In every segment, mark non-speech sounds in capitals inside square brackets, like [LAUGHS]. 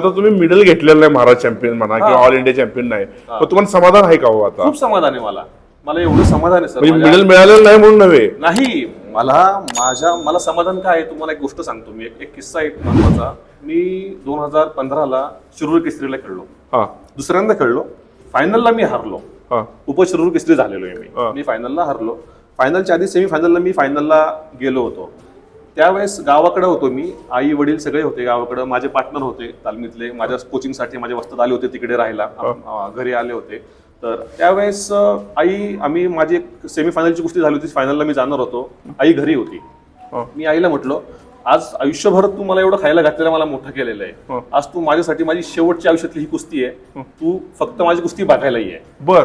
आता तुम्ही मिडल घेतलेलं नाही महाराज चॅम्पियन म्हणा किंवा ऑल इंडिया चॅम्पियन नाही. पण तुम्हाला समाधान आहे का हो आता? खूप समाधान आहे मला. मला एवढं समाधान आहे सर. म्हणजे माझ्या- मिडल मिळालेलं नाही म्हणून नव्हे. नाही मला माझ्या मला समाधान काय आहे? तुम्हाला एक गोष्ट सांगतो मी. एक एक किस्सा एक महत्त्वाचा. मी दोन हजार पंधराला शिरूर केसरीला खेळलो. हा. दुसऱ्यांदा खेळलो. फायनलला मी हारलो. हा. उपशिरूर केसरी झालेलो आहे हा. मी मी फायनलला हरलो. फायनलच्या आधी सेमी फायनलला मी फायनलला गेलो होतो. त्यावेळेस गावाकडे होतो मी. आई वडील सगळे होते गावाकडे. माझे पार्टनर होते तालमीतले. माझ्या कोचिंगसाठी माझ्या वस्तात आले होते तिकडे राहायला. अं, घरी आले होते. तर त्यावेळेस अं, आई आम्ही माझी एक सेमी फायनलची कुस्ती झाली होती. फायनलला मी जाणार होतो. आई घरी होती. हा. मी आईला म्हटलो आज आयुष्यभर तू मला एवढं खायला घातलेलं मला मोठं केलेलं हा. आहे आज तू माझ्यासाठी माझी शेवटची आयुष्यातली ही कुस्ती आहे. तू फक्त माझी कुस्ती बघायला ये बर.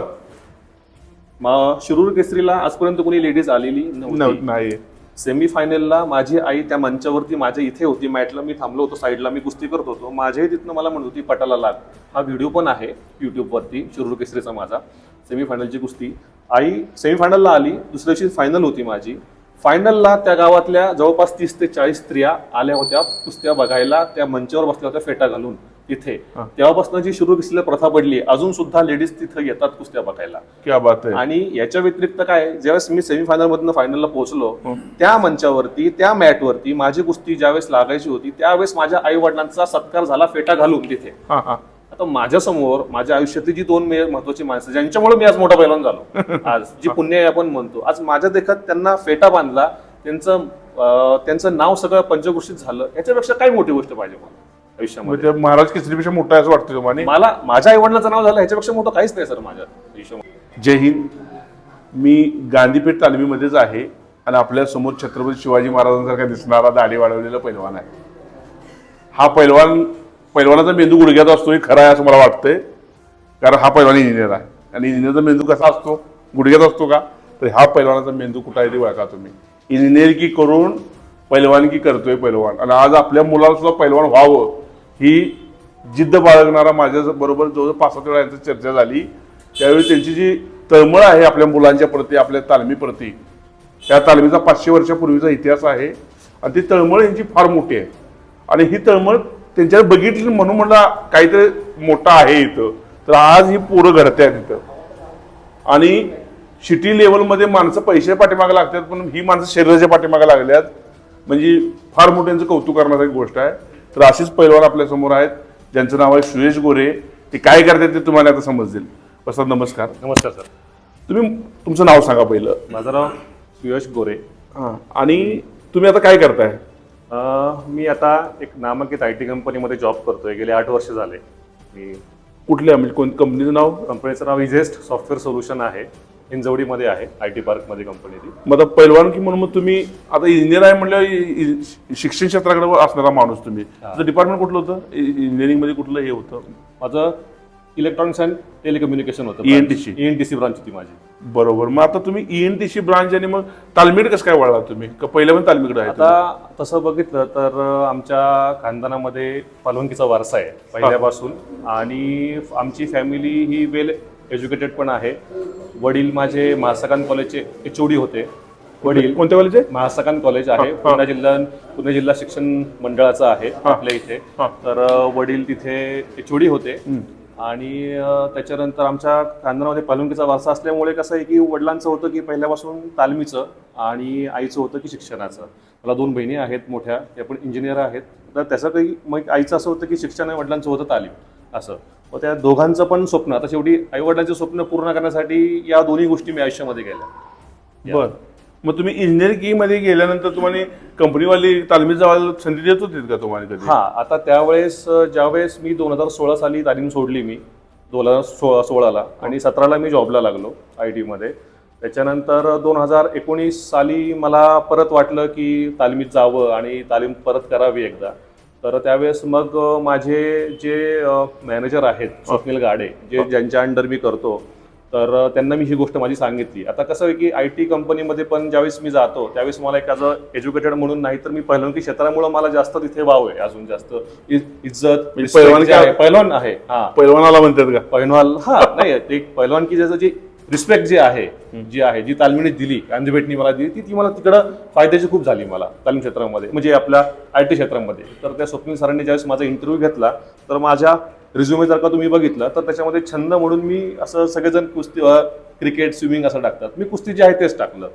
मग शिरूर केसरीला आजपर्यंत कोणी लेडीज आलेली नव्हती. नाही. सेमीफायनलला माझी आई त्या मंचावरती माझ्या इथे होती मॅटला मी थांबलो होतो साईडला मी कुस्ती करत होतो. माझ्याही तिथनं मला म्हणत होती पटाला लाग हा व्हिडिओ पण आहे यूट्यूबवरती शिरूर केसरीचा माझा सेमीफायनलची कुस्ती. आई सेमीफायनलला आली दुसऱ्या दिवशी फायनल होती माझी. फायनलला त्या गावातल्या जवळपास तीस ते चाळीस स्त्रिया आल्या होत्या कुस्त्या बघायला त्या मंचावर बसल्या होत्या फेटा घालून. तिथे. तेव्हापासून जी शिरूर केसरीला प्रथा पडली अजून सुद्धा लेडीज तिथं येतात कुस्त्या बघायला. क्या बात आहे. आणि याच्या व्यतिरिक्त काय ज्यावेळेस मी सेमीफायनल मधनं फायनलला पोहोचलो त्या मंचावरती त्या मॅटवरती माझी कुस्ती ज्यावेळेस लागायची होती त्यावेळेस माझ्या आई वडिलांचा सत्कार झाला फेटा घालून तिथे. आता माझ्यासमोर माझ्या आयुष्यातली जी दोन महत्वाची माणसं ज्यांच्यामुळे मी आज मोठा पैलवान झालो. [LAUGHS] आज जी पुण्य आपण म्हणतो आज माझ्या देखत त्यांना फेटा बांधला त्यांचं त्यांचं नाव सगळं पंचगोष्टीत झालं याच्यापेक्षा काय मोठी गोष्ट पाहिजे मला. आयुष्यामध्ये. म्हणजे महाराज केसरीपेक्षा मोठा आहे असं वाटतं तुम्हाला? मला माझ्या आई वडिलांचं नाव झालं ह्याच्यापेक्षा मोठं काहीच नाही सर माझ्या आयुष्यामध्ये. जय हिंद. मी गांधीपेठ तालमीमध्येच आहे आणि आपल्यासमोर छत्रपती शिवाजी महाराजांसारखा दिसणारा दाढी वाढवलेला पैलवान आहे. हा पैलवान पैलवानाचा मेंदू गुडघ्यात असतो हे खरं आहे असं मला वाटतंय. कारण हा पैलवान इंजिनियर आहे. आणि इंजिनियरचा मेंदू कसा असतो? गुडघ्यात असतो का? तर हा पैलवानाचा मेंदू कुठं आहे ते ओळखा तुम्ही इंजिनिअरिंग करून पैलवानकी करतोय पैलवान. आणि आज आपल्या मुलाला सुद्धा पैलवान व्हावं ही जिद्द बाळगणारा माझ्या बरोबर जवळजवळ पाच सात वेळा यांची चर्चा झाली. त्यावेळी त्यांची जी तळमळ आहे आपल्या मुलांच्या प्रती आपल्या तालमीप्रती त्या तालमीचा पाचशे वर्षापूर्वीचा इतिहास आहे. आणि ती तळमळ यांची फार मोठी आहे. आणि ही तळमळ त्यांच्यावर बघितली म्हणून म्हणला काहीतरी मोठा आहे इथं. तर आज ही पोरं घडते आहेत इथं. आणि सिटी लेवलमध्ये माणसं पैसे पाठीमागे लागतात पण ही माणसं शरीराच्या पाठीमागे लागल्यात. म्हणजे फार मोठं यांचं कौतुक करण्यासारखी गोष्ट आहे. तर अशीच पैलवान आपल्यासमोर आहेत. ज्यांचं नाव आहे सुयश गोरे. ते काय करतात ते तुम्हाला आता समजेल प्रसाद नमस्कार. नमस्कार सर. तुम्ही तुमचं नाव सांगा पहिलं. माझं नाव सुयश गोरे. हां. आणि तुम्ही आता काय करताय? अं, मी आता एक नामांकित आय टी कंपनीमध्ये जॉब करतोय. गेले आठ वर्ष झाले. मी कुठल्या म्हणजे कोण कंपनीचं नाव? कंपनीचं नाव इझेस्ट सॉफ्टवेअर सोल्युशन आहे. हिंजवडीमध्ये आहे आय टी पार्कमध्ये कंपनी ती. मग आता पैलवान की म्हणून मग तुम्ही आता इंजिनियर आहे म्हणल्यावर शिक्षण क्षेत्राकडे असणारा माणूस तुम्ही. तुझं डिपार्टमेंट कुठलं होतं? इंजिनिअरिंगमध्ये कुठलं हे होतं? माझं इलेक्ट्रॉनिक्स अँड टेलिकम्युनिकेशन होतं. ENTC. ईएनटीसी ब्रांच होती माझी. बरोबर. मग आता तुम्ही ईएनटीसी ब्रांच आणि मग तालमीड कसं काय वळला तुम्ही? का पहिल्या पण तालमीकडे आहे? आता तसं बघितलं तर आमच्या खानदानामध्ये पालवणकीचा वारसा आहे पहिल्यापासून. आणि आमची फॅमिली ही वेल एज्युकेटेड पण आहे. वडील माझे महासकान कॉलेजचे एच होते. वडील? कोणत्या कॉलेज आहे महासकान कॉलेज आहे. पुणे जिल्हा पुणे जिल्हा शिक्षण मंडळाचं आहे आपल्या इथे. हा. तर वडील तिथे एच होते. आणि अ, त्याच्यानंतर आमच्या खानदानामध्ये पालुंकीचा वारसा असल्यामुळे कसं आहे की वडिलांचं होतं की पहिल्यापासून तालमीचं आणि आईचं होतं की शिक्षणाचं. मला दोन बहिणी आहेत मोठ्या त्या पण इंजिनियर आहेत. तर त्याचं काही मग आईचं असं होतं की शिक्षण आणि वडिलांचं होतं तालीम. असं. मग त्या दोघांचं पण स्वप्न आता शेवटी आई वडिलांचे स्वप्न पूर्ण करण्यासाठी या दोन्ही गोष्टी मी आयुष्यामध्ये केल्या. बर. मग तुम्ही इंजिनिअरिंगमध्ये गेल्यानंतर तुम्हाला कंपनीवाली तालमीत जायला संधी देत होती का तुम्हाला कधी? हा आता त्यावेळेस ज्यावेळेस मी दोन हजार सोळा साली तालीम सोडली मी दोन हजार सोळा सोळाला आणि सतराला मी जॉबला लागलो आय टीमध्ये. त्याच्यानंतर दोन हजार एकोणीस साली मला परत वाटलं की तालमीत जावं आणि तालीम परत करावी एकदा. तर त्यावेळेस मग माझे जे मॅनेजर आहेत स्वप्नील गाडे जे ज्यांच्या अंडर मी करतो तर त्यांना मी ही गोष्ट माझी सांगितली. आता कसं आहे की आय टी कंपनीमध्ये पण ज्यावेळेस मी जातो त्यावेळेस मला एक ॲज अ एज्युकेटेड म्हणून नाही तर मी पहिलवानकी क्षेत्रामुळे मला जास्त तिथे वाव आहे अजून जास्त. इज्जत म्हणजे जे आहे, पहिलवान आहे हा. पैलवानाला म्हणतात का? पहिलवान हा नाही एक पहिलवानकी जसं जे रिस्पेक्ट जी आहे जी आहे जी तालमीने दिली गांधीभेटनी मला दिली ती ती मला तिकडं फायद्याची खूप झाली मला तालीम क्षेत्रामध्ये म्हणजे आपल्या आय टी क्षेत्रामध्ये. तर त्या स्वप्नील सरांनी ज्यावेळेस माझा इंटरव्ह्यू घेतला तर माझ्या रिझ्युमे जर का तुम्ही बघितलं तर त्याच्यामध्ये छंद म्हणून मी असं सगळेजण कुस्ती क्रिकेट स्विमिंग असं टाकतात. मी कुस्ती जे आहे तेच टाकलं.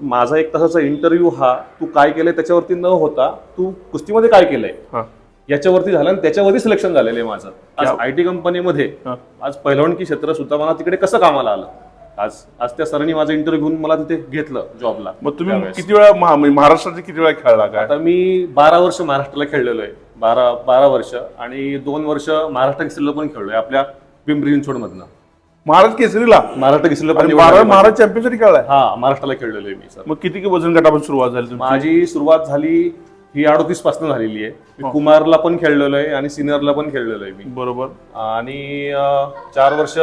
माझा एक तासाचा इंटरव्ह्यू हा तू काय केलंय त्याच्यावरती न होता तू कुस्तीमध्ये काय केलंय. याच्यावरती झालं आणि त्याच्यावरती सिलेक्शन झालेलं आहे माझं. आज आय टी कंपनीमध्ये. आज पहिलवानकी क्षेत्र सुद्धा मला तिकडे कसं कामाला आलं? आज आज त्या सरांनी माझा इंटरव्ह्यू घेऊन मला तिथे घेतलं जॉबला मग तुम्ही त्यावेळेस. किती वेळा महा- म्हणजे महाराष्ट्राचे किती वेळा खेळला काय? आता मी बारा वर्ष महाराष्ट्राला खेळलेलो आहे. बारा बारा वर्ष आणि दोन वर्ष महाराष्ट्र केसरीला पण खेळलोय आपल्या पिंपरी चिंचवड मधनं महाराज केसरीला? महाराष्ट्र केसरीला पण आणि निवड बारा झाली माझी. महाराज चॅम्पियनसाठी खेळलाय? हा महाराष्ट्राला खेळलेलो आहे मी सर. मग किती वजन गटापासून सुरुवात झाली तुमची? माझी सुरुवात झाली ही अडोतीसपासून झालेली आहे. मी कुमारला पण खेळलेलो आहे आणि सिनियरला पण खेळलेलो आहे मी. बरोबर. आणि अं, चार वर्ष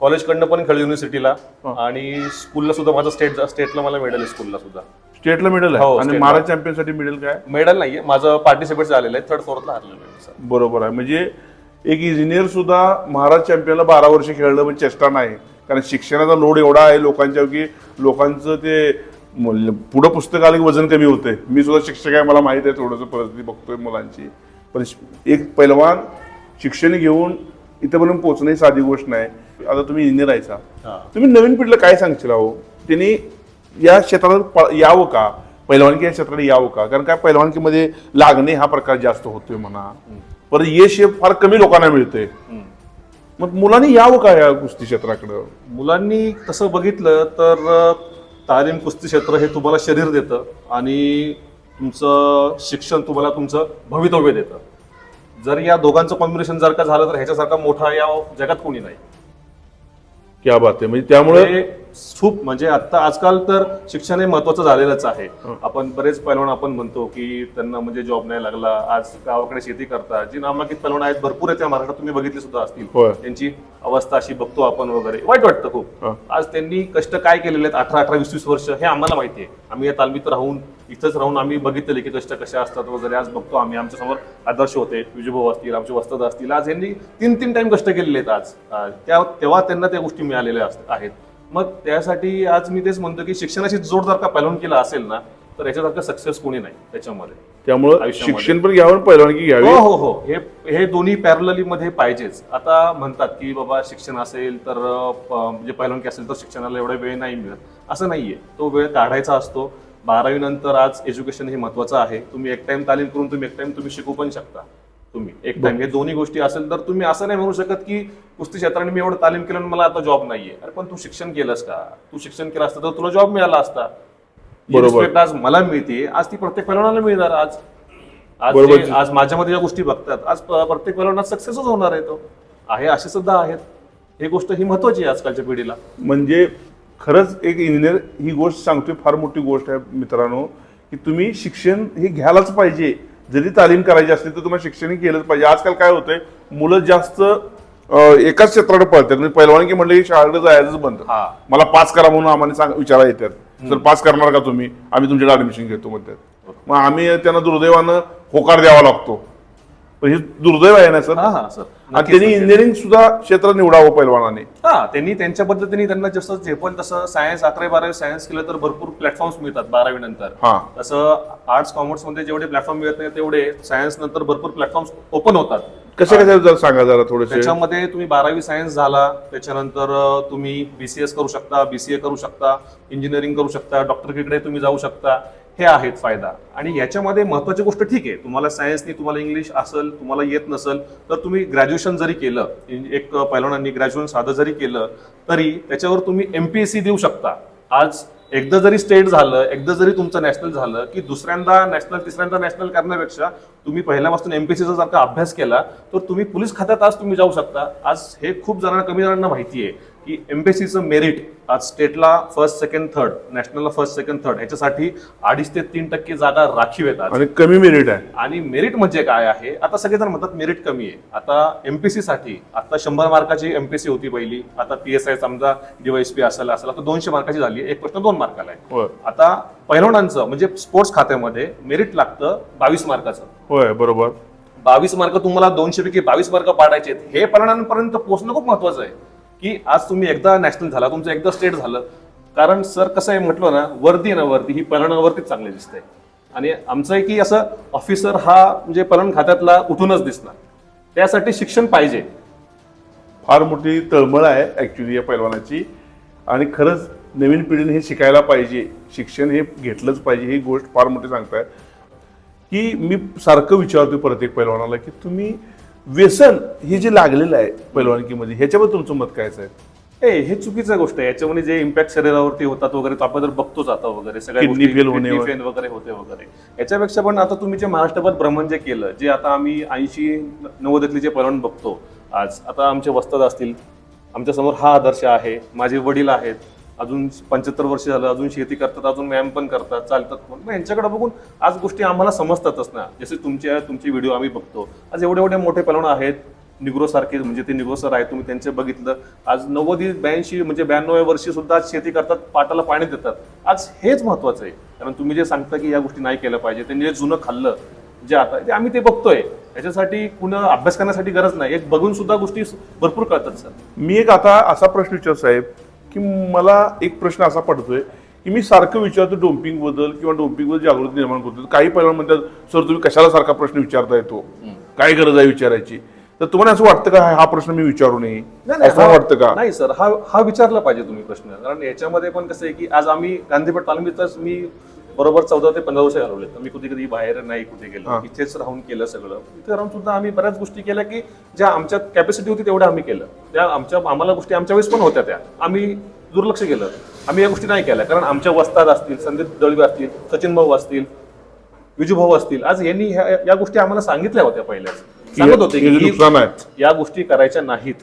कॉलेजकडनं पण खेळलो युनिव्हर्सिटीला आणि स्कूलला सुद्धा माझं स्टेट स्टेटला मला मेडल आहे स्कूलला सुद्धा. स्टेटला मिडल हो, आहे? आणि स्टेटला. महाराज चॅम्पियनसाठी मिडल काय? मेडल नाहीये. माझं पार्टिसिपेट झालेलं आहे. थर्ड फोर्थला हरलेलो आहे सर बरोबर आहे. म्हणजे एक इंजिनियर सुद्धा महाराज चॅम्पियनला बारा वर्ष खेळलं पण चेष्टा नाही. कारण शिक्षणाचा लोड एवढा आहे लोकांच्या की लोकांचं ते पुढं पुस्तक आलं की वजन कमी होते मी सुद्धा शिक्षक आहे मला माहिती आहे थोडंसं परिस्थिती बघतोय मुलांची. पण श- एक पैलवान शिक्षण घेऊन इथपर्यंत पोहोचणं ही साधी गोष्ट नाही. आता तुम्ही इंजिनियर आहेसा हा. तुम्ही नवीन पिढीला काय सांगशील अहो? त्यांनी या क्षेत्रात यावं का? पैलवानकी या क्षेत्रात यावं का? कारण काय पैलवानकीमध्ये लागणे हा प्रकार जास्त होतोय म्हणा. परत यश हे फार कमी लोकांना मिळतंय. मग मुलांनी यावं का या कुस्ती क्षेत्राकडं? मुलांनी तसं बघितलं तर तालीम कुस्ती क्षेत्र हे तुम्हाला शरीर देतं आणि तुमचं शिक्षण तुम्हाला तुमचं भवितव्य देतं. जर या दोघांचं कॉम्बिनेशन जर का झालं तर ह्याच्यासारखा मोठा या जगात कोणी नाही. क्या बात आहे. म्हणजे त्यामुळे खूप म्हणजे आता आजकाल तर शिक्षण हे महत्वाचं झालेलंच आहे. आपण बरेच पैलवान आपण म्हणतो की त्यांना म्हणजे जॉब नाही लागला आज गावाकडे शेती करतात जी नामांकित पैलवान आहेत भरपूर आहेत त्या महाराष्ट्रात तुम्ही बघितले सुद्धा असतील. त्यांची अवस्था अशी बघतो आपण वगैरे. वाईट वाटतं खूप. आज त्यांनी कष्ट काय केलेले आहेत अठरा अठरा वीस वीस वर्ष हे आम्हाला माहिती आहे. आम्ही या तालमीत राहून इथंच राहून आम्ही बघितलेले की कष्ट कशा असतात वगैरे. आज बघतो आम्ही. आमच्यासमोर आदर्श होते. विजयभाऊ असतील आमचे वस्तात असतील. आज यांनी तीन तीन टाइम कष्ट केलेले आहेत आज. त्या तेव्हा त्यांना त्या गोष्टी मिळालेल्या असत- आहेत. मग त्यासाठी आज मी तेच म्हणतो की शिक्षणाची जोड जर का पैलवून केला असेल ना तर याच्यासारखं सक्सेस कोणी नाही त्याच्यामध्ये. त्यामुळं. शिक्षण पण घ्यावं आणि पैलवानकी घ्यावी. हो हो हो. हे हे दोन्ही पॅरलली मध्ये पाहिजेच. आता म्हणतात की बाबा शिक्षण असेल तर म्हणजे पहिलवानकी असेल तर शिक्षणाला एवढा वेळ नाही मिळत. असं नाहीये. तो वेळ काढायचा असतो. बारावी नंतर आज एज्युकेशन हे महत्वाचं आहे. तुम्ही एक टाइम तालीम करून तुम्ही एक टाइम तुम्ही शिकू पण शकता. तुम्ही एक टाइम हे दोन्ही गोष्टी असेल तर तुम्ही असं नाही म्हणू शकत की कुस्ती क्षेत्राने मी एवढं तालीम केलं मला आता जॉब नाहीये. अरे पण तू शिक्षण केलंस का? तू शिक्षण केलं असतं तर तुला जॉब मिळाला असता. आज मला मिळते आज ती प्रत्येक पैलवानाला मिळणार आज. आज आज माझ्यामध्ये ज्या गोष्टी बघतात आज प्रत्येक पैलवानात सक्सेसच होणार आहे तो. आहे असे सुद्धा आहेत. ही गोष्ट ही महत्वाची आहे आजकालच्या पिढीला. म्हणजे खरंच एक इंजिनियर ही गोष्ट सांगतोय फार मोठी गोष्ट आहे मित्रांनो की तुम्ही शिक्षण हे घ्यायलाच पाहिजे. जरी तालीम करायची असली तर तुम्हाला शिक्षण हे केलंच पाहिजे. आजकाल काय होतंय मुलं जास्त एकाच क्षेत्राकडे पळतात. म्हणजे पैलवानकी म्हणलं की शाळेकडे जायचंच बंद. हा. मला पास करा म्हणून आम्हाला सांग विचारा येतात सर पास करणार का तुम्ही? आम्ही तुमच्याकडे ऍडमिशन घेतो म्हणतात. मग आम्ही त्यांना दुर्दैवानं होकार द्यावा लागतो. पण हे दुर्दैव आहे ना सर? हा हा सर. आणि त्यांनी इंजिनिअरिंग सुद्धा क्षेत्र निवडावं पैलवानाने हा त्यांनी त्यांच्या पद्धतीने त्यांना जसं झेपल तसं सायन्स अकरावी बारावी सायन्स केलं तर भरपूर प्लॅटफॉर्म्स मिळतात बारावी नंतर. हा. तसं आर्ट्स कॉमर्समध्ये जेवढे प्लॅटफॉर्म मिळत नाही तेवढे सायन्स नंतर भरपूर प्लॅटफॉर्म्स ओपन होतात. कसे कसे जरा सांगा जरा थोडेसे? त्याच्यामध्ये तुम्ही बारावी सायन्स झाला त्याच्यानंतर अं, तुम्ही बीसीएस करू शकता बीसीए करू शकता इंजिनिअरिंग करू शकता डॉक्टरकडे तुम्ही जाऊ शकता. हे आहेत फायदा. आणि याच्यामध्ये महत्वाची गोष्ट ठीक आहे. तुम्हाला सायन्सनी तुम्हाला इंग्लिश असेल तुम्हाला येत नसेल तर तुम्ही ग्रॅज्युएशन जरी केलं एक पैलवानांनी ग्रॅज्युएशन साधं जरी केलं तरी त्याच्यावर तुम्ही एमपीएससी देऊ शकता. आज एकदा जरी स्टेट झालं एकदा जरी तुमचं नॅशनल झालं की दुसऱ्यांदा नॅशनल तिसऱ्यांदा नॅशनल करण्यापेक्षा तुम्ही पहिल्यापासून एमपीसीचा जर सारखा अभ्यास केला तर तुम्ही पोलीस खात्यात आज तुम्ही जाऊ शकता. आज हे खूप जणांना कमी जणांना माहिती आहे. की एमपीसीचं मेरिट आज स्टेटला फर्स्ट सेकंड थर्ड नॅशनलला फर्स्ट सेकंड थर्ड ह्याच्यासाठी अडीच ते तीन टक्के जागा राखीव आज. आणि कमी मेरिट आहे. आणि मेरिट म्हणजे काय आहे? आता सगळेजण म्हणतात मेरिट कमी आहे. आता एमपीसी साठी आता शंभर मार्काची एमपीसी होती पहिली. आता पी एस आय समजा डीवायसपी असेल असेल आता दोनशे मार्काची झाली. एक प्रश्न दोन मार्काला आहे. आता पहिलवानांचं म्हणजे स्पोर्ट्स खात्यामध्ये मेरिट लागतं बावीस मार्काचं. होय बरोबर. बावीस मार्क तुम्हाला दोनशे पैकी बावीस मार्क पाडायचे. हे परिणामांपर्यंत पोहोचणं खूप महत्वाचं आहे. की आज तुम्ही एकदा नॅशनल झाला तुमचं एकदा स्टेट झालं. कारण सर कसं आहे म्हटलं ना वर्दी ना वर्दी ही पलनावरतीच चांगली दिसते. आणि आमचं आहे की असं ऑफिसर हा म्हणजे पलन खात्यातला उठूनच दिसणार. त्यासाठी शिक्षण पाहिजे. फार मोठी तळमळ आहे ऍक्च्युली या पैलवानाची. आणि खरंच नवीन पिढीने हे शिकायला पाहिजे. शिक्षण हे घेतलंच पाहिजे ही गोष्ट फार मोठी सांगताय. की मी सारखं विचारतो प्रत्येक पैलवानाला की तुम्ही व्यसन हे जे लागलेलं आहे पैलवानकीमध्ये ह्याच्याबद्दल तुमचं मत काय आहे ए हे चुकीचं गोष्ट आहे. याच्यामध्ये जे इम्पॅक्ट शरीरावरती होतात वगैरे तो आपण जर बघतोच आता वगैरे सगळ्या होणे वगैरे होते वगैरे. याच्यापेक्षा पण आता तुम्ही जे महाराष्ट्रभर भ्रमण जे केलं जे आता आम्ही ऐंशी नव्वदातले जे पैलवान बघतो आज आता आमचे वस्ताद असतील आमच्यासमोर हा आदर्श आहे माझे वडील आहेत अजून पंच्याहत्तर वर्ष झालं अजून शेती करतात अजून व्यायाम पण करतात चालतात पण मग यांच्याकडे बघून आज गोष्टी आम्हाला समजतातच ना. जसे तुमचे तुमचे व्हिडिओ आम्ही बघतो. आज एवढे एवढे मोठे पलवण आहेत. निग्रो सारखे म्हणजे ते निग्रो सर आहेत तुम्ही त्यांचे बघितलं. आज नव्वदी ब्याऐंशी म्हणजे ब्याण्णव्या वर्षी सुद्धा आज शेती करतात पाटाला पाणी देतात. आज हेच महत्वाचं आहे. कारण तुम्ही जे सांगता की या गोष्टी नाही केल्या पाहिजे त्यांनी जे जुनं खाल्लं जे आता ते आम्ही ते बघतोय. याच्यासाठी कुणा अभ्यास करण्यासाठी गरज नाही. एक बघून सुद्धा गोष्टी भरपूर कळतात सर. मी एक आता असा प्रश्न विचार साहेब. की मला एक प्रश्न असा पडतोय की मी सारखं विचारतो डोपिंगबद्दल किंवा डोपिंगबद्दल जागृती निर्माण करतो. काही पहिला म्हणतात सर तुम्ही कशाला सारखा प्रश्न विचारता येतो काय गरज आहे विचारायची? तर तुम्हाला असं वाटतं का हा प्रश्न मी विचारू नये? असं वाटतं का? नाही सर हा हा विचारला पाहिजे तुम्ही प्रश्न. कारण याच्यामध्ये पण कसं आहे की आज आम्ही गांधीपेठ तालमीतच मी बरोबर चौदा ते पंधरा वर्ष घालवले तर मी कधी कधी बाहेर नाही कुठे गेलो. इथेच राहून केलं सगळं. इथे राहून सुद्धा आम्ही बऱ्याच गोष्टी केल्या की ज्या आमच्या कॅपॅसिटी होती तेवढ्या आम्ही केलं. त्या आमच्या आम्हाला गोष्टी आमच्या वेळेस पण होत्या त्या. आम्ही दुर्लक्ष केलं. आम्ही या गोष्टी नाही केल्या. कारण आमच्या वस्ताद असतील संदीप दळवी असतील सचिन भाऊ असतील विजू भाऊ असतील आज यांनी ह्या या गोष्टी आम्हाला सांगितल्या होत्या पहिल्याच. सांगत होते की या गोष्टी करायच्या नाहीत.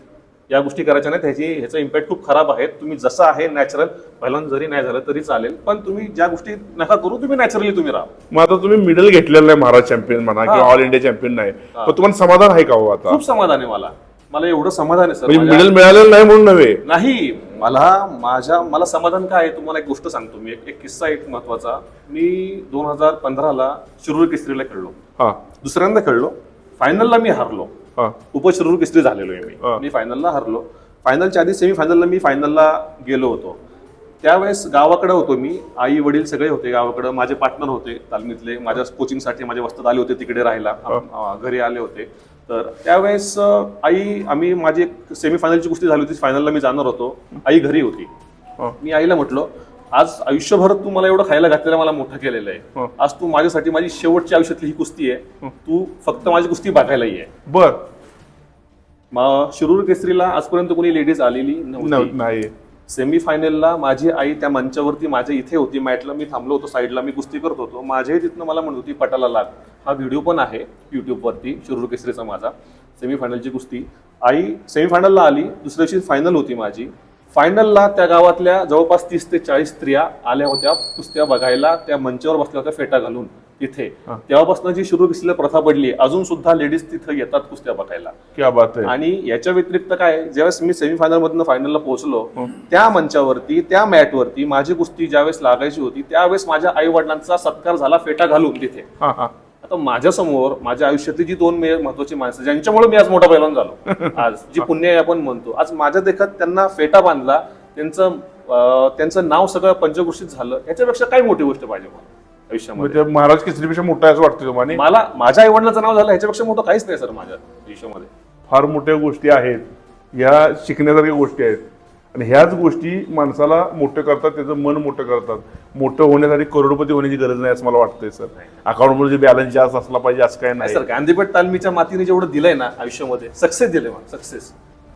या गोष्टी करायच्या नाहीत. ह्याची ह्याचा इम्पॅक्ट खूप खराब आहे. तुम्ही जसं आहे नॅचरल पहिल्यांदा जरी नाही झालं तरी चालेल पण तुम्ही ज्या गोष्टी नका करू तुम्ही नॅचरली तुम्ही राहा. मग आता तुम्ही मिडल घेतलेलं नाही महाराज चॅम्पियन म्हणा किंवा. ऑल इंडिया चॅम्पियन नाही. पण तुम्हाला समाधान आहे का हो आता? खूप समाधान आहे मला. मला एवढं समाधान आहे सर. म्हणजे मिडल मिळालेलं नाही म्हणून नव्हे. नाही मला माझ्या मला समाधान काय आहे? तुम्हाला एक गोष्ट सांगतो मी. एक एक किस्सा एक महत्त्वाचा. मी दोन हजार पंधराला शिरूर केसरीला खेळलो. हा. दुसऱ्यांदा खेळलो. फायनलला मी हारलो. उपशिरूर केसरी झालेलो आहे. मी. मी फायनलला हरलो. फायनलच्या आधी सेमीफायनलला मी फायनलला गेलो होतो. त्यावेळेस गावाकडे होतो मी. आई वडील सगळे होते गावाकडे. माझे पार्टनर होते तालमीतले. माझ्या कोचिंगसाठी माझे वस्तात आले होते तिकडे राहायला. घरी आले होते. तर त्यावेळेस आई आम्ही माझी एक सेमीफायनलची कुस्ती झाली होती. फायनलला मी जाणार होतो. आई घरी होती. मी आईला म्हटलो आज आयुष्यभर तू मला एवढं खायला घातलेलं मला मोठं केलेलं हा. आहे आज तू माझ्यासाठी माझी शेवटची आयुष्यातली ही कुस्ती आहे. तू फक्त माझी कुस्ती बघायला ये बर. मग शिरूर केसरीला आजपर्यंत कोणी लेडीज आलेली नाही. सेमीफायनलला माझी आई त्या मंचावरती माझ्या इथे होती. मॅटला मी थांबलो होतो साईडला मी कुस्ती करत होतो. माझ्याही तिथनं मला म्हणत होती पटाला लाग. हा व्हिडिओ पण आहे युट्यूबवरती शिरूर केसरीचा माझा. सेमीफायनलची कुस्ती. आई सेमीफायनलला आली दुसऱ्या दिवशी फायनल होती माझी. फायनलला त्या गावातल्या जवळपास तीस ते चाळीस स्त्रिया आल्या होत्या कुस्त्या बघायला. त्या मंचावर बसल्या होत्या फेटा घालून तिथे. तेव्हापासून जी शिरूर केसरीला प्रथा पडली अजून सुद्धा लेडीज तिथं येतात कुस्त्या बघायला. क्या बात आहे. आणि याच्या व्यतिरिक्त काय ज्यावेळेस मी सेमीफायनल मधनं फायनलला पोहोचलो त्या मंचावरती त्या मॅटवरती माझी कुस्ती ज्यावेळेस लागायची होती त्यावेळेस माझ्या आई वडिलांचा सत्कार झाला फेटा घालून तिथे. आता माझ्यासमोर माझ्या आयुष्यातली जी दोन मे- महत्वाची माणसं ज्यांच्यामुळे मी आज मोठा पैलवान झालो. [LAUGHS] आज जी पुण्य आपण म्हणतो. आज माझ्या देखत त्यांना फेटा बांधला त्यांचं त्यांचं नाव सगळं पंचगोष्टीत झालं याच्यापेक्षा काय मोठी गोष्ट पाहिजे मला आयुष्यामध्ये. म्हणजे महाराज केसरीपेक्षा मोठा असं वाटतं तुम्हाला? मला माझ्या आई वडिलांचं नाव झालं ह्याच्यापेक्षा मोठं काहीच नाही सर माझ्या आयुष्यामध्ये. फार मोठ्या गोष्टी आहेत. ह्या शिकण्यासारख्या गोष्टी आहेत. आणि ह्याच गोष्टी माणसाला मोठं करतात त्याचं मन मोठं करतात. मोठं होण्यासाठी करोडपती होण्याची गरज नाही असं मला वाटतंय सर. अकाउंटमध्ये बॅलन्स जास्त असला पाहिजे असं काय नाही. नाही सर गांधीपेठ तालमीच्या मातीने जेवढं दिलंय ना आयुष्यामध्ये सक्सेस दिले मला सक्सेस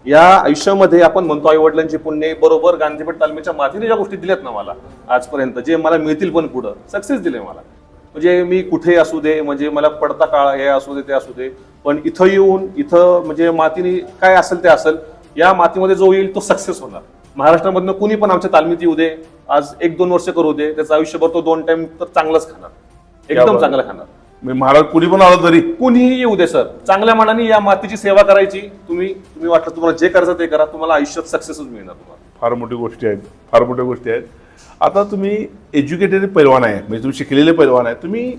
या आयुष्यामध्ये आपण म्हणतो आई वडिलांची पुण्य बरोबर गांधीपेठ तालमीच्या मातीने ज्या गोष्टी दिल्यात ना मला आजपर्यंत जे मला मिळतील पण पुढं सक्सेस दिले मला. म्हणजे मी कुठे असू दे म्हणजे मला पडता काळ हे असू दे ते असू दे पण इथं येऊन इथं म्हणजे मातीने काय असेल ते असेल या मातीमध्ये जो येईल तो सक्सेस होणार. महाराष्ट्रामधनं कुणी पण आमच्या तालमीत येऊ दे आज एक दोन वर्ष करू दे त्याचं आयुष्यभर तो दोन टाइम तर चांगलाच खाणार. एकदम बात. चांगला खाणार. म्हणजे महाराज कुणी पण आलं तरी. कुणीही येऊ दे सर चांगल्या मनाने या मातीची सेवा करायची. तुम्ही तुम्ही वाटलं तुम्हाला जे करायचं ते करा. तुम्हाला आयुष्यात सक्सेसच मिळणार तुम्हाला. फार मोठी गोष्टी आहेत. फार मोठ्या गोष्टी आहेत. आता तुम्ही एज्युकेटेड पैलवान आहे. म्हणजे तुम्ही शिकलेले पैलवान आहे. तुम्ही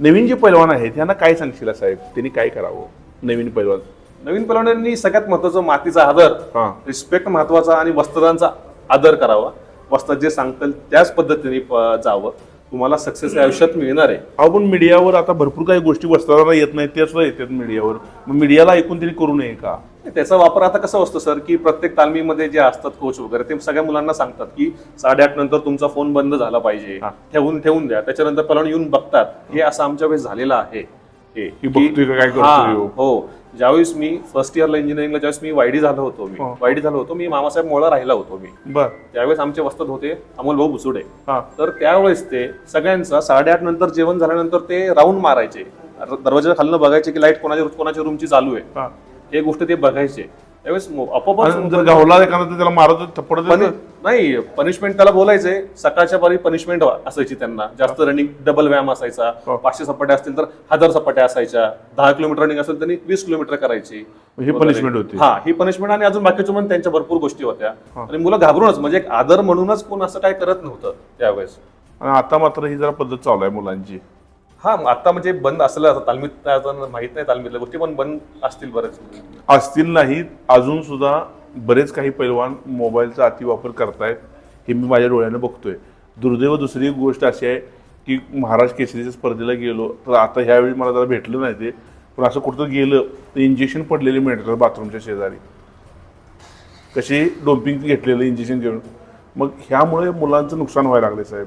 नवीन जे पैलवान आहेत त्यांना काय सांगशील साहेब? त्यांनी काय करावं? नवीन पैलवान. नवीन पैलवानांनी सगळ्यात महत्वाचं मातीचा आदर हा. रिस्पेक्ट महत्त्वाचा आणि वस्त्रांचा आदर करावा. वस्त्रात जे सांगतील त्याच पद्धतीने प- जावं. तुम्हाला सक्सेस आयुष्यात मिळणार आहे. अहो पण मीडियावर आता भरपूर काही गोष्टी वस्त्राला येत नाहीत त्या सुद्धा येतात मीडियावर. मग मीडियाला ऐकून तरी करू नये का? त्याचा वापर आता कसं असतो सर की प्रत्येक तालमीमध्ये जे असतात कोच वगैरे ते सगळ्या मुलांना सांगतात की साडेआठ नंतर तुमचा फोन बंद झाला पाहिजे. हा. ठेवून ठेवून द्या. त्याच्यानंतर पहिला येऊन बघतात. हे असं आमच्या वेळेस झालेलं आहे. हे की बघतोय का? काय करतोय? हा, हो. हो. ज्यावेळेस मी फर्स्ट इयरला इंजिनिअरिंगला ज्यावेळेस मी वायडी झालो होतो मी. हो. वायडी झालो होतो मी मामासाहेब मोळा राहिला होतो मी. बर. त्यावेळेस आमचे वस्तात होते अमोल भाऊ बुचुडे हा. तर त्यावेळेस ते सगळ्यांचा साडेआठ नंतर जेवण झाल्यानंतर ते राऊंड मारायचे. दरवाजा खालनं बघायचे की लाइट कोणाच्या कोणाच्या रूमची चालू आहे. हा. हे गोष्ट ते बघायचे. त्यावेळेस मो- आपोआपच आणि जर गावला एखादा तर त्याला मारत थप्पड देत नाही? पनिशमेंट त्याला बोलायचे सकाळच्या पारी पनिशमेंट असायची त्यांना. जास्त रनिंग डबल व्यायाम असायचा. पाचशे सपाट्या असतील तर हजार सपाट्या असायच्या. दहा किलोमीटर रनिंग असेल त्यांनी वीस किलोमीटर करायची. ही वगैरे. punishment होती. हा ही पनिशमेंट आणि अजून बाकीच्या पण त्यांच्या भरपूर गोष्टी होत्या. आणि मुलं घाबरूनच म्हणजे एक आदर म्हणूनच कोण असं काय करत नव्हतं त्यावेळेस. आणि आता मात्र ही जरा पद्धत चालू आहे मुलांची. हा मग आता म्हणजे बंद असलं असं तालमीत माहीत नाही तालमीतल्या गोष्टी पण बंद असतील बरेच. असतील नाहीत अजून सुद्धा बरेच काही पैलवान मोबाईलचा अतिवापर करतायत हे मी माझ्या डोळ्यानं बघतोय. दुर्दैव दुसरी गोष्ट अशी आहे की महाराष्ट्र केसरीच्या स्पर्धेला गेलो तर आता ह्यावेळी मला जरा भेटलं नाही ते पण असं कुठं गेलं तर इंजेक्शन पडलेले मिळतात बाथरूमच्या शेजारी. कशी डोम्पिंग घेतलेलं इंजेक्शन घेऊन. मग ह्यामुळे मुलांचं नुकसान व्हायला लागले साहेब.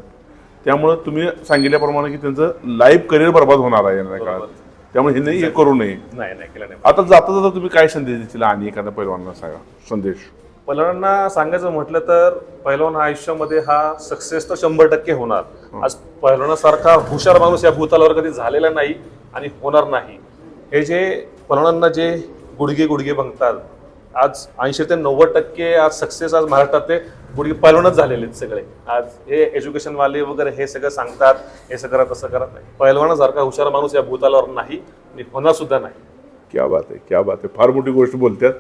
त्यामुळे तुम्ही सांगितल्याप्रमाणे की त्यांचं लाईफ करिअर बर्बाद होणार आहे येणाऱ्या काळात. त्यामुळे हे हे करू नये. नाही नाही केलं नाही. आता जाता जाता तुम्ही काय संदेश देतील आणि एखाद्या पैलवानांना सांगा? संदेश. पहिलवानांना सांगायचं म्हटलं तर पहिलवान हा आयुष्यामध्ये हा सक्सेस तर शंभर टक्के होणार. आज पहिलवानासारखा हुशार माणूस या भूतालावर कधी झालेला नाही आणि होणार नाही. हे जे पहिलवानांना जे गुडघे गुडघे बघतात आज ऐंशी ते नव्वद टक्के आज सक्सेस आज महाराष्ट्रात ते गुडघे पहिलवानच झालेले आहेत सगळे. आज हे एज्युकेशन वाले वगैरे हे सगळं सांगतात हे सगळं करा तसं करत नाही. पहिलवानासारखा हुशार माणूस या भूतालावर नाही आणि होणार सुद्धा नाही. क्या बात आहे क्या बात आहे. फार मोठी गोष्ट बोलतात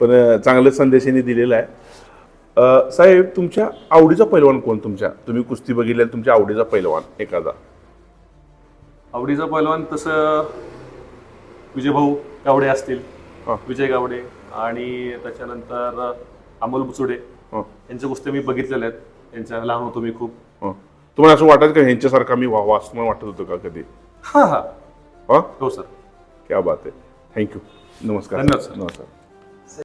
पण अं, चांगलं संदेश यांनी दिलेला आहे. साहेब तुमच्या आवडीचा पैलवान कोण तुमच्या? तुम्ही कुस्ती बघितल्या तुमच्या आवडीचा पैलवान एखादा. आवडीचा पैलवान तसं विजयभाऊ गावडे असतील. विजय गावडे आणि त्याच्यानंतर अमोल बुचुडे. हं, यांच्या गोष्टी मी बघितलेल्या आहेत. त्यांच्या लहान होतो मी खूप. हं. तुम्हाला असं वाटत का ह्यांच्यासारखा मी व्हावा असं तुम्हाला वाटत होतं का कधी? हा हा. हा? हो सर. क्या बात आहे. थँक्यू नमस्कार. धन्यवाद, सर. नमस्कार.